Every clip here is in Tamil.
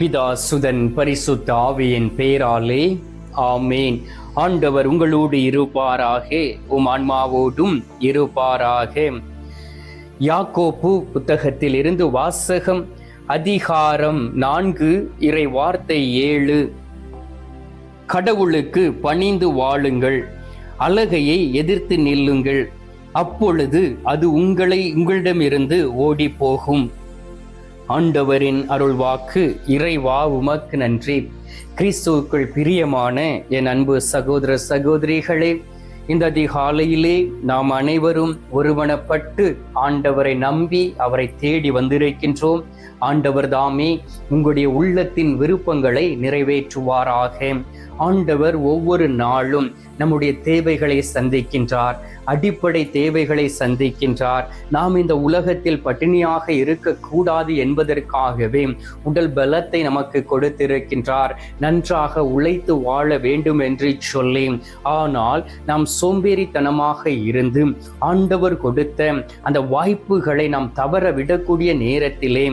பிதா சுதன் பரிசுத்த ஆவியின் பேராலே ஆமேன். ஆண்டவர் உங்களோடு இருப்பாராக உம் ஆன்மாவோடும் இருப்பாராக. யாக்கோப்பு புத்தகத்தில் இருந்து வாசகம் அதிகாரம் நான்கு இறை வார்த்தை ஏழு. கடவுளுக்கு பணிந்து வாழுங்கள் அழகையை எதிர்த்து நில்லுங்கள். அப்பொழுது அது உங்களை உங்களிடமிருந்து ஓடி போகும் ஆண்டவரின் அருள்வாக்கு இறைவா உமக்கு நன்றி. கிறிஸ்துவுக்குள் பிரியமான என் அன்பு சகோதர சகோதரிகளே இந்த அதிகாலையிலே நாம் அனைவரும் ஒருவனப்பட்டு ஆண்டவரை நம்பி அவரை தேடி வந்திருக்கின்றோம். ஆண்டவர் தாமே உங்களுடைய உள்ளத்தின் விருப்பங்களை நிறைவேற்றுவாராக. ஆண்டவர் ஒவ்வொரு நாளும் நம்முடைய தேவைகளை சந்திக்கின்றார் அடிப்படை தேவைகளை சந்திக்கின்றார். நாம் இந்த உலகத்தில் பட்டினியாக இருக்கக்கூடாது என்பதற்காகவே உடல் பலத்தை நமக்கு கொடுத்திருக்கின்றார். நன்றாக உழைத்து வாழ வேண்டும் என்று சொல்லி ஆனால் நாம் சோம்பேறித்தனமாக இருந்து ஆண்டவர் கொடுத்த அந்த வாய்ப்புகளை நாம் தவற விடக்கூடிய நேரத்திலே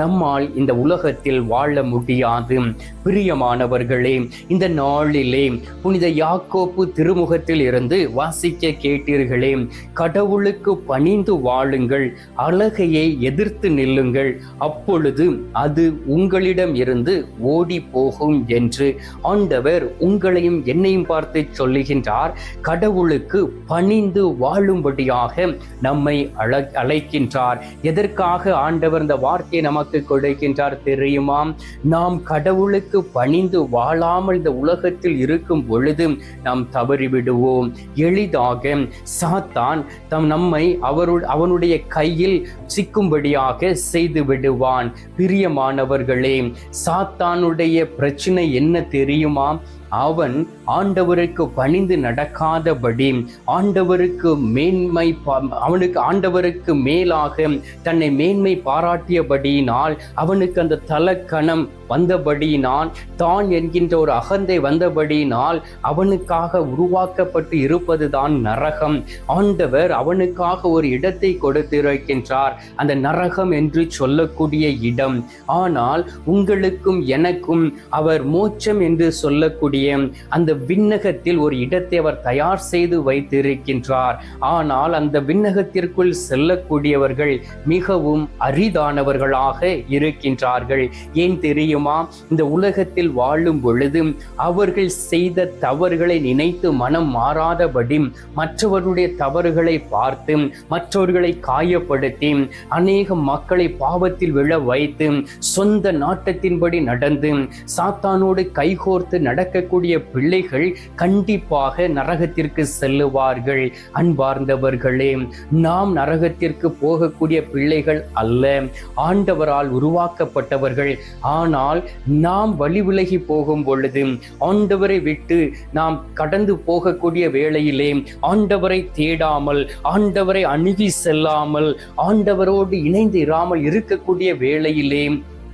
நம்மால் இந்த உலகத்தில் வாழ முடியாது. பிரியமானவர்களே இந்த நாளிலே புனித யாக்கோப்பு திருமுகத்தில் இருந்து வாசிக்க கேட்டீர்களே கடவுளுக்கு பணிந்து வாழுங்கள் அழகையை எதிர்த்து நில்லுங்கள் அப்பொழுது அது உங்களிடம் இருந்து ஓடி போகும் என்று ஆண்டவர் உங்களையும் என்னையும் பார்த்து சொல்லுகின்றார். கடவுளுக்கு பணிந்து வாழும்படியாக நம்மை அழ அழைக்கின்றார். எதற்காக ஆண்டவர் இந்த வார்த்தையை நமக்கு கொடுக்கின்றார் தெரியுமா? நாம் கடவுளுக்கு பணிந்து வாழாமல் இந்த உலகத்தில் இருக்கும் பொழுது நாம் தவறிவிடுவோம். எளிதாக சாத்தான் தம் நம்மை அவரு அவனுடைய கையில் சிக்கும்படியாக செய்து விடுவான். பிரியமானவர்களே சாத்தானுடைய பிரச்சனை என்ன தெரியுமா? அவன் ஆண்டவருக்கு பணிந்து நடக்காதபடி ஆண்டவருக்கு மேன்மை அவனுக்கு ஆண்டவருக்கு மேலாக தன்னை மேன்மை பாராட்டியபடியினால் அவனுக்கு அந்த தலக்கணம் வந்தபடியினால் தான் என்கின்ற ஒரு அகந்தை வந்தபடியினால் அவனுக்காக உருவாக்கப்பட்டு இருப்பதுதான் நரகம். ஆண்டவர் அவனுக்காக ஒரு இடத்தை கொடுத்திருக்கின்றார். அந்த நரகம் என்று சொல்லக்கூடிய இடம். ஆனால் உங்களுக்கும் எனக்கும் அவர் மோட்சம் என்று சொல்லக்கூடிய அந்த விண்ணகத்தில் ஒரு இடத்தை அவர் தயார் செய்து வைத்திருக்கின்றார். ஆனால் அந்த விண்ணகத்திற்குள் செல்லக்கூடியவர்கள் மிகவும் அரிதானவர்களாக இருக்கின்றார்கள். ஏன் தெரியும்? இந்த உலகத்தில் வாழும் பொழுது அவர்கள் செய்த தவறுகளை நினைத்து மனம் மாறாதபடி மற்றவருடைய தவறுகளை பார்த்து மற்றவர்களை காயப்படுத்தி அநேக மக்களை பாவத்தில் விழ வைத்து சொந்த நாட்டத்தின்படி நடந்து சாத்தானோடு கைகோர்த்து நடக்கக்கூடிய பிள்ளைகள் கண்டிப்பாக நரகத்திற்கு செல்லுவார்கள். அன்பார்ந்தவர்களே நாம் நரகத்திற்கு போகக்கூடிய பிள்ளைகள் அல்ல. ஆண்டவரால் உருவாக்கப்பட்டவர்கள். ஆனால் நாம் வழி விலகி போகும் பொழுது ஆண்டவரை விட்டு நாம் கடந்து போகக்கூடிய வேளையிலே ஆண்டவரை தேடாமல் ஆண்டவரை அணுகி செல்லாமல் ஆண்டவரோடு இணைந்து இராமல் இருக்கக்கூடிய வேளையிலே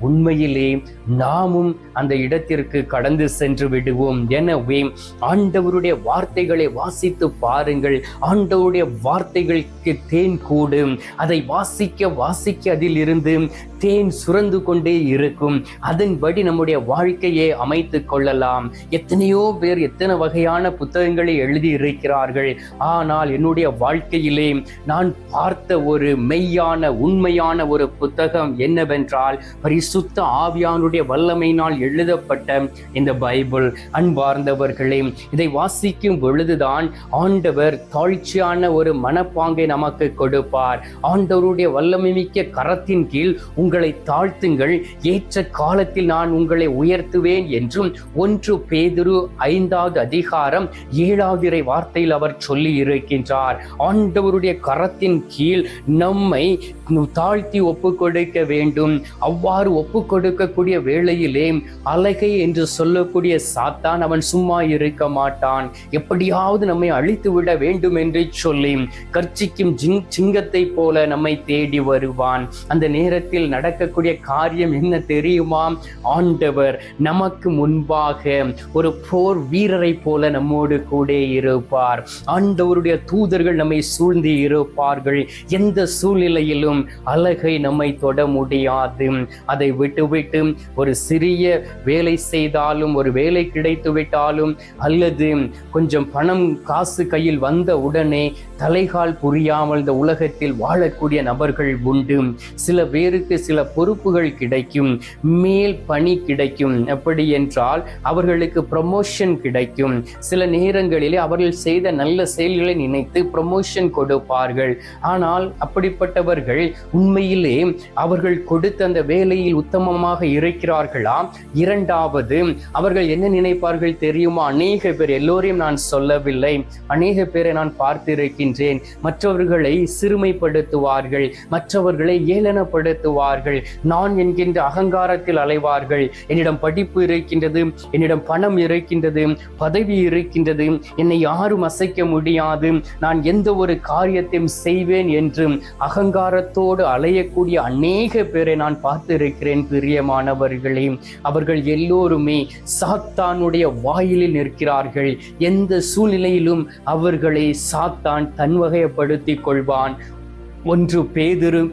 உண்மையிலே நாமும் அந்த இடத்திற்கு கடந்து சென்று விடுவோம். எனவே ஆண்டவருடைய வார்த்தைகளை வாசித்து பாருங்கள். ஆண்டவருடைய வார்த்தைகளுக்கு தேன் கூடும். அதை வாசிக்க வாசிக்க அதிலிருந்து தேன் சுரந்து கொண்டே இருக்கும். அதன்படி நம்முடைய வாழ்க்கையை அமைத்து கொள்ளலாம். எத்தனையோ பேர் எத்தனை வகையான புத்தகங்களை எழுதி இருக்கிறார்கள் ஆனால் என்னுடைய வாழ்க்கையிலே நான் பார்த்த ஒரு மெய்யான உண்மையான ஒரு புத்தகம் என்னவென்றால் பரிசுத்த ஆவியானுடைய வல்லமையினால் எழுதப்பட்ட இந்த பைபிள். அன்பார்ந்தவர்களே இதை வாசிக்கும் பொழுதுதான் ஆண்டவர் தாழ்ச்சியான ஒரு மனப்பாங்கை நமக்கு கொடுப்பார். ஆண்டவருடைய வல்லமை மிக்க கரத்தின் கீழ் உங்களை தாழ்த்துங்கள். ஏற்ற காலத்தில் நான் உங்களை உயர்த்துவேன் என்றும் ஒன்று பேதுரு ஐந்தாவது அதிகாரம் ஏழாவது வார்த்தையில் அவர் சொல்லி இருக்கின்றார் ஆண்டவருடைய கரத்தின் கீழ் நம்மை தாழ்த்தி ஒப்பு கொடுக்க வேண்டும். அவ்வாறு ஒப்பு கொடுக்கக்கூடிய வேளையிலே அழகை என்று சொல்லக்கூடிய சாத்தான் அவன் சும்மா இருக்க மாட்டான். எப்படியாவது நம்மை அழித்து விட வேண்டும் என்று சொல்லி கர்ச்சிக்கும் ஜிங் சிங்கத்தை போல நம்மை தேடி வருவான். அந்த நேரத்தில் நடக்கக்கூடிய காரியம் என்ன தெரியுமா? ஆண்டவர் நமக்கு முன்பாக ஒரு போர் வீரரை போல நம்மோடு கூட இருப்பார். ஆண்டவருடைய தூதர்கள் நம்மை சூழ்ந்து இருப்பார்கள். எந்த சூழ்நிலையிலும் அழகை நம்மை தொட முடியாது. அதை அதை விட்டுவிட்டு ஒரு சிறிய வேலை செய்தாலும் ஒரு வேலை கிடைத்து விட்டாலும் அல்லது கொஞ்சம் பணம் காசு கையில் வந்த உடனே தலைகால் புரியாமல் இந்த உலகத்தில் வாழக்கூடிய நபர்கள் உண்டு. சில பேருக்கு சில பொறுப்புகள் கிடைக்கும் மேல் பணி கிடைக்கும். எப்படி என்றால் அவர்களுக்கு ப்ரமோஷன் கிடைக்கும். சில நேரங்களிலே அவர்கள் செய்த நல்ல செயல்களை நினைத்து ப்ரமோஷன் கொடுப்பார்கள். ஆனால் அப்படிப்பட்டவர்கள் உண்மையிலே அவர்கள் கொடுத்த அந்த வேலையில் உத்தமமாக இருக்கிறார்களா? இரண்டாவது அவர்கள் என்ன நினைப்பார்கள் தெரியுமா? அநேக பேர் எல்லோரையும் நான் சொல்லவில்லை. அநேக பேரை நான் பார்த்திருக்கின்றேன். மற்றவர்களை சிறுமைப்படுத்துவார்கள். மற்றவர்களை ஏளனப்படுத்துவார்கள். நான் என்கின்ற அகங்காரத்தில் அலைவார்கள். என்னிடம் படிப்பு இருக்கின்றது என்னிடம் பணம் இருக்கின்றது பதவி இருக்கின்றது. என்னை யாரும் அசைக்க முடியாது. நான் எந்த ஒரு காரியத்தையும் செய்வேன் என்று அகங்காரத்தோடு அலையக்கூடிய அநேக பேரை நான் பார்த்திருக்கிறேன். பிரியமானவர்களே. அவர்கள் எல்லோருமே சாத்தானுடைய வாயிலில் நிற்கிறார்கள். எந்த சூழ்நிலையிலும் அவர்களை சாத்தான் தன்வகைப்படுத்திக் கொள்வான். ஒன்று பேதிரு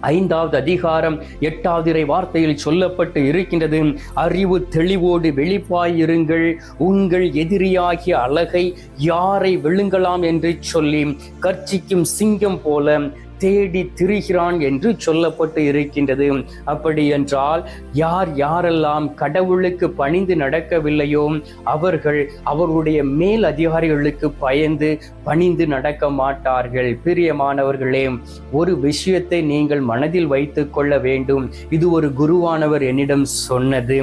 ஐந்தாவது அதிகாரம் எட்டாவது இறை வார்த்தையில் சொல்லப்பட்டு இருக்கின்றது. அறிவு தெளிவோடு வெளிப்பாயிருங்கள். உங்கள் எதிரியாகிய அழகை யாரை விழுங்கலாம் என்று சொல்லி கர்ச்சிக்கும் சிங்கம் போல தேடி திரிகிறான் என்று சொல்லப்பட்டு இருக்கின்றது. அப்படி என்றால் யார் யாரெல்லாம் கடவுளுக்கு பணிந்து நடக்கவில்லையோ அவர்கள் அவருடைய மேல் அதிகாரிகளுக்கு பயந்து பணிந்து நடக்க மாட்டார்கள். பிரியமானவர்களே ஒரு விஷயத்தை நீங்கள் மனதில் வைத்துக் கொள்ள வேண்டும். இது ஒரு குருவானவர் என்னிடம் சொன்னது.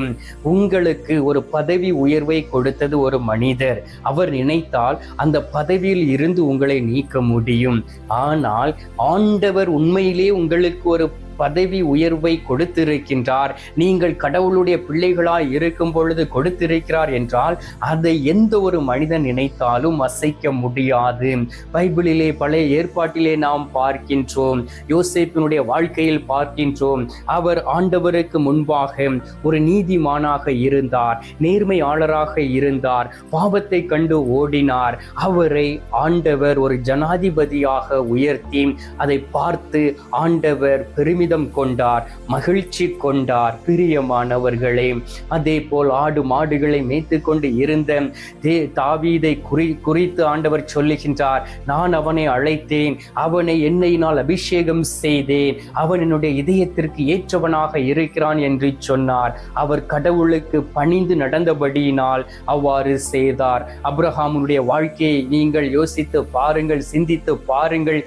உங்களுக்கு ஒரு பதவி உயர்வை கொடுத்தது ஒரு மனிதர். அவர் நினைத்தால் அந்த பதவியில் இருந்து உங்களை நீக்க முடியும். ஆனால் ஆண்டவர் உண்மையிலே உங்களுக்கு ஒரு பதவி உயர்வை கொடுத்திருக்கின்றார். நீங்கள் கடவுளுடைய பிள்ளைகளாய் இருக்கும் பொழுது கொடுத்திருக்கிறார் என்றால் அதை எந்த ஒரு மனிதன் நினைத்தாலும் அசைக்க முடியாது. பைபிளிலே பழைய ஏற்பாட்டிலே நாம் பார்க்கின்றோம் யோசேப்பினுடைய வாழ்க்கையில் பார்க்கின்றோம் அவர் ஆண்டவருக்கு முன்பாக ஒரு நீதிமானாக இருந்தார் நேர்மையாளராக இருந்தார் பாவத்தை கண்டு ஓடினார். அவரை ஆண்டவர் ஒரு ஜனாதிபதியாக உயர்த்தி அதை பார்த்து ஆண்டவர் ஆனந்தம் கொண்டார் மகிழ்ச்சி கொண்டார் பிரியமானவர்களே. அதே போல் ஆடு மாடுகளை மேய்த்து கொண்டு இருந்த தே தாவீதை குறி குறித்து ஆண்டவர் சொல்லுகின்றார் நான் அவனை அழைத்தேன் அவனை என்னையினால் அபிஷேகம் செய்தேன் அவன் என்னுடைய இதயத்திற்கு ஏற்றவனாக இருக்கிறான் என்று சொன்னார். அவர் கடவுளுக்கு பணிந்து நடந்தபடியினால் அவ்வாறு செய்தார். அப்ரஹாமுடைய வாழ்க்கையை நீங்கள் யோசித்து பாருங்கள் சிந்தித்து பாருங்கள்.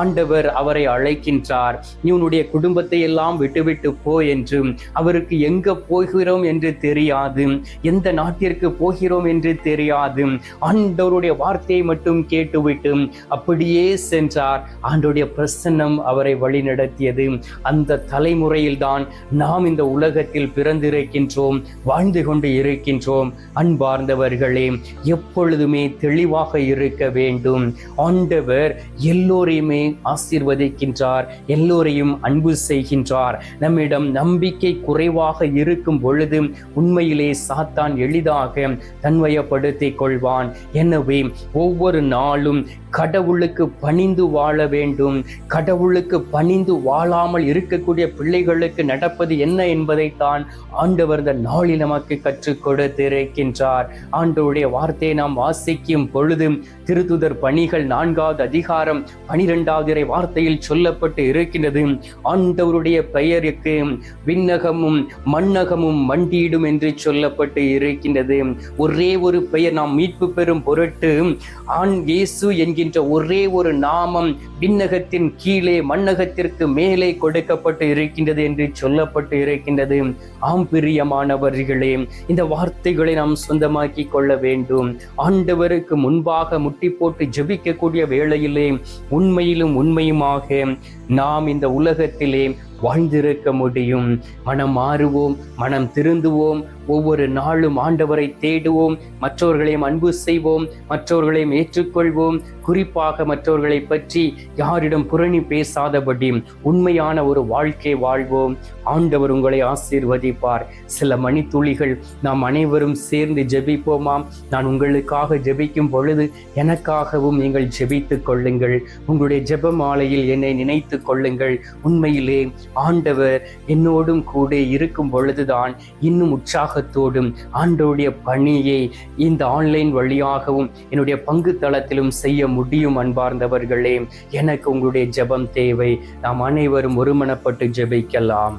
ஆண்டவர் அவரை அழைக்கின்றார். இவனுடைய உன்னுடைய குடும்பத்தை எல்லாம் விட்டுவிட்டு போ என்று அவருக்கு எங்க போகிறோம் என்று தெரியாது. எந்த நாட்டிற்கு போகிறோம் என்று தெரியாது. ஆண்டவருடைய வார்த்தையை மட்டும் கேட்டுவிட்டு அப்படியே சென்றார். ஆண்டோடைய பிரசன்னம் அவரை வழிநடத்தியது. அந்த தலைமுறையில் தான் நாம் இந்த உலகத்தில் பிறந்திருக்கின்றோம் வாழ்ந்து கொண்டு இருக்கின்றோம். அன்பார்ந்தவர்களே எப்பொழுதுமே தெளிவாக இருக்க வேண்டும். ஆண்டவர் எல்லோரையுமே ஆசீர்வதிக்கின்றார். எல்லோரையும் அன்பு செய்கின்றார். நம்மிடம் நம்பிக்கை குறைவாக இருக்கும் பொழுது உண்மையிலே சாத்தான் எளிதாக தன்வயப்படுத்திக் கொள்வான். எனவே ஒவ்வொரு நாளும் கடவுளுக்கு பணிந்து வாழ வேண்டும். கடவுளுக்கு பணிந்து வாழாமல் இருக்கக்கூடிய பிள்ளைகளுக்கு நடப்பது என்ன என்பதைத்தான் ஆண்டவர் இந்த நாளில் நமக்கு கற்றுக் கொடுத்திருக்கின்றார். ஆண்டவருடைய வார்த்தையை நாம் வாசிக்கும் பொழுது திருத்துதர் பணிகள் நான்காவது அதிகாரம் பனிரெண்டாவது வார்த்தையில் சொல்லப்பட்டு இருக்கின்றது. ஆண்டவருடைய பெயருக்கு விண்ணகமும் மண்ணகமும் மண்டியிடும் என்று சொல்லப்பட்டு இருக்கின்றது. ஒரே ஒரு பெயர் நாம் மீட்பு பெறும் பொருட்டு ஆண் இயேசு என்கின்ற ஒரே ஒரு நாமம் விண்ணகத்தின் கீழே மண்ணகத்திற்கு மேலே கொடுக்கப்பட்டு இருக்கின்றது என்று சொல்லப்பட்டு இருக்கின்றது. ஆம் பிரியமானவர்களே இந்த வார்த்தைகளை நாம் சொந்தமாக்கி கொள்ள வேண்டும். ஆண்டவருக்கு முன்பாக முட்டி போட்டு ஜெபிக்கக்கூடிய வேளையிலே உண்மையிலும் உண்மையுமாக நாம் இந்த உலகத்திலே வாழ்ந்திருக்க முடியும். மனம் மாறுவோம் மனம் திருந்துவோம் ஒவ்வொரு நாளும் ஆண்டவரை தேடுவோம் மற்றவர்களையும் அன்பு செய்வோம் மற்றவர்களையும் ஏற்றுக்கொள்வோம். குறிப்பாக மற்றவர்களை பற்றி யாரிடம் புரணி பேசாதபடி உண்மையான ஒரு வாழ்க்கை வாழ்வோம். ஆண்டவர் உங்களை ஆசீர்வதிப்பார். சில மணித்துளிகள் நாம் அனைவரும் சேர்ந்து ஜெபிப்போமாம் நான் உங்களுக்காக ஜெபிக்கும் பொழுது எனக்காகவும் நீங்கள் ஜெபித்துக் கொள்ளுங்கள். உங்களுடைய ஜெப மாலையில் என்னை நினைத்து கொள்ளுங்கள். உண்மையிலே ஆண்டவர் என்னோடும் கூட இருக்கும் பொழுதுதான் இன்னும் உற்சாக உற்சாகத்தோடும் ஆண்டோடைய பணியை இந்த ஆன்லைன் வழியாகவும் என்னுடைய பங்கு தளத்திலும் செய்ய முடியும் அன்பார்ந்தவர்களே. எனக்கு உங்களுடைய ஜெபம் தேவை. நாம் அனைவரும் ஒருமனப்பட்டு ஜெபிக்கலாம்.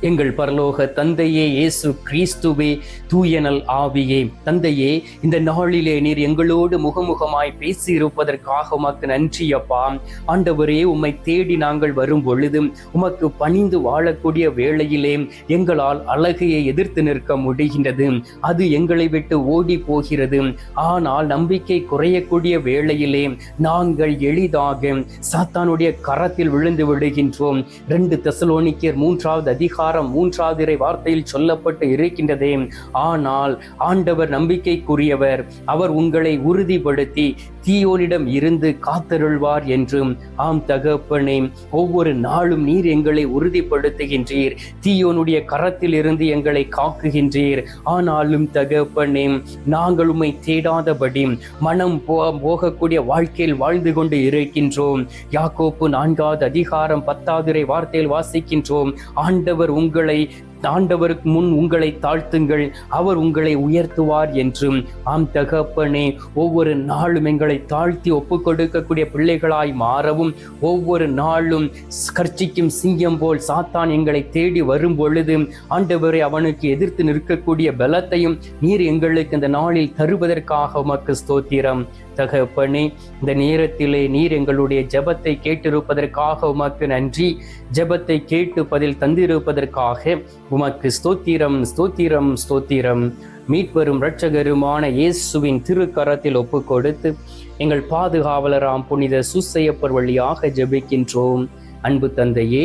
எங்கள் பரலோக தந்தையே இயேசு கிறிஸ்துவே தூயனல் ஆவியே. தந்தையே இந்த நாளிலே நீர் எங்களோடு முகமுகமாய் பேசி இருப்பதற்காக உமக்கு நன்றி அப்பா. ஆண்டவரே உம்மை தேடி நாங்கள் வரும் பொழுதும் உமக்கு பணிந்து வாழக்கூடிய வேளையிலே எங்களால் அழகையை எதிர்த்து நிற்க முடிகின்றது. அது எங்களை விட்டு ஓடி போகிறது. ஆனால் நம்பிக்கை குறையக்கூடிய வேளையிலே நாங்கள் எளிதாக சாத்தானுடைய கரத்தில் விழுந்து விடுகின்றோம். ரெண்டு தெசலோனிக்கர் மூன்றாவது அதிகாரம் மூன்றாவது மூன்றாதிரை வார்த்தையில் சொல்லப்பட்டு இருக்கின்றதே. ஆனால் ஆண்டவர் நம்பிக்கைக்குரியவர் அவர் உங்களை உறுதிப்படுத்தி தீயோனிடம் இருந்து காத்தருள்வார் என்றும் ஆம் தகப்பனே ஒவ்வொரு நாளும் நீர் எங்களை உறுதிப்படுத்துகின்றீர். தீயோனுடைய கரத்தில் இருந்து எங்களை காக்குகின்றீர். ஆனாலும் தகப்பனே நாங்கள் உம்மை தேடாதபடி மனம் போகக்கூடிய வாழ்க்கையில் வாழ்ந்து கொண்டு இருக்கின்றோம். யாக்கோப்பு நான்காவது அதிகாரம் பத்தாவது வார்த்தையில் வாசிக்கின்றோம். ஆண்டவர் உங்களை ஆண்டவருக்கு முன் உங்களை தாழ்த்துங்கள் அவர் உங்களை உயர்த்துவார் என்றும். ஆம் தகப்பனே ஒவ்வொரு நாளும் எங்களை தாழ்த்தி ஒப்பு கொடுக்கக்கூடிய பிள்ளைகளாய் மாறவும் ஒவ்வொரு நாளும் கர்ச்சிக்கும் சிங்கம் போல் சாத்தான் எங்களை தேடி வரும் பொழுது ஆண்டவரை அவனுக்கு எதிர்த்து நிற்கக்கூடிய பலத்தையும் நீர் எங்களுக்கு இந்த நாளில் தருவதற்காக உமக்கு ஸ்தோத்திரம். தகப்பனே இந்த நேரத்திலே நீர் எங்களுடைய ஜெபத்தை கேட்டிருப்பதற்காக உமக்கு நன்றி. ஜெபத்தை கேட்டு பதில் தந்திருப்பதற்காக உமக்கு ஸ்தோத்திரம் ஸ்தோத்திரம் ஸ்தோத்திரம். மீட்பெரும் இரட்சகருமான இயேசுவின் திருக்கரத்தில் ஒப்பு கொடுத்து எங்கள் பாதுகாவலராம் புனித சுசையப்பர் வழியாக ஜெபிக்கின்றோம். அன்பு தந்தையே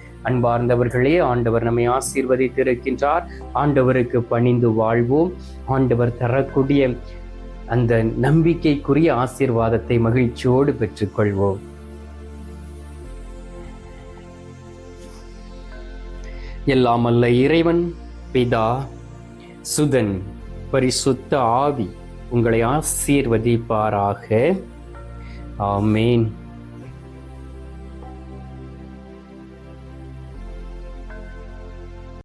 அன்பார்ந்தவர்களே ஆண்டவர் நம்மை ஆசீர்வதித்திருக்கின்றார். ஆண்டவருக்கு பணிந்து வாழ்வோம். ஆண்டவர் தரக்கூடிய அந்த நம்பிக்கைக்குரிய ஆசீர்வாதத்தை மகிழ்ச்சியோடு பெற்றுக்கொள்வோம். எல்லாம் அல்ல இறைவன் பிதா சுதன் பரிசுத்த ஆவி உங்களை ஆசீர்வதிப்பாராக. ஆமேன்.